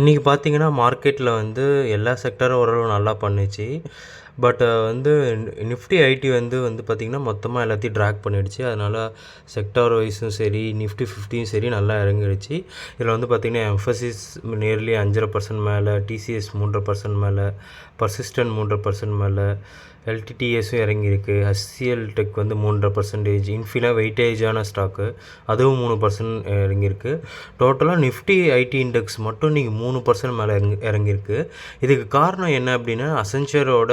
இன்றைக்கி பார்த்தீங்கன்னா மார்க்கெட்டில் வந்து எல்லா செக்டாரும் ஓரளவு நல்லா பண்ணுச்சு. பட் uh, வந்து நிஃப்டி ஐடி வந்து வந்து பார்த்திங்கன்னா மொத்தமாக எல்லாத்தையும் ட்ராக் பண்ணிடுச்சு. அதனால் செக்டார் வைஸும் சரி நிஃப்டி ஃபிஃப்டியும் சரி நல்லா இறங்கிடுச்சு. இதில் வந்து பார்த்திங்கன்னா எம்ஃபசிஸ் நியர்லி அஞ்சரை பர்சன்ட் மேலே டிசிஎஸ் மூன்றரை பர்சன்ட் மேலே பர்சிஸ்டன்ட் மூன்றரை பர்சன்ட் மேலே எல்டிடிஎஸும் இறங்கியிருக்கு. ஹச்சிஎல் டெக் வந்து மூன்றரை பர்சன்டேஜ் இன்ஃபினா வெயிட்டேஜான ஸ்டாக்கு அதுவும் மூணு பர்சன்ட் இறங்கியிருக்கு. டோட்டலாக நிஃப்டி ஐடி இண்டெக்ஸ் மட்டும் நீங்கள் மூணு பர்சன்ட் மேலே இறங்கி இறங்கியிருக்கு. இதுக்கு காரணம் என்ன அப்படின்னா அசென்ச்சரோட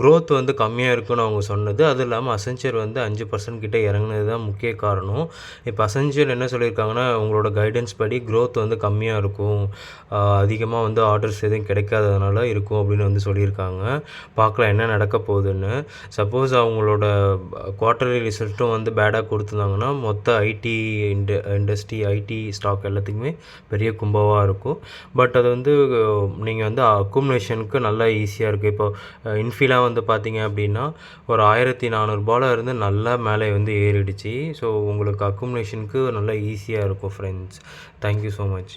க்ரோத் வந்து கம்மியாக இருக்குன்னு அவங்க சொன்னது. அதுவும் இல்லாமல் அசென்ச்சர் வந்து அஞ்சு பர்சன்ட் கிட்டே இறங்குனது தான் முக்கிய காரணம். இப்போ அசென்ச்சர் என்ன சொல்லியிருக்காங்கன்னா உங்களோட கைடன்ஸ் படி க்ரோத் வந்து கம்மியாக இருக்கும். அதிகமாக வந்து ஆர்டர்ஸ் எதுவும் கிடைக்காததுனால இருக்கும் அப்படின்னு வந்து சொல்லியிருக்காங்க. பார்க்கலாம் என்ன நடக்க போகுதுன்னு. சப்போஸ் அவங்களோட குவார்டர்லி ரிசல்ட்டும் வந்து பேடாக கொடுத்துருந்தாங்கன்னா மொத்த ஐடி இண்ட இண்டஸ்ட்ரி ஐடி ஸ்டாக் எல்லாத்துக்குமே பெரிய கும்பவாக இருக்கும். பட் அது வந்து நீங்கள் வந்து அக்குமுலேஷனுக்கு நல்லா ஈஸியாக இருக்குது இப்போ இன்ஃபிலாக வந்து பார்த்தீங்க அப்படின்னா ஒரு ஆயிரத்தி நானூறுபால இருந்து நல்லா மேலே வந்து ஏறிடுச்சு. ஸோ உங்களுக்கு அக்குமுலேஷனுக்கு நல்லா ஈஸியாக இருக்கும் ஃப்ரெண்ட்ஸ் தேங்க்யூ ஸோ மச்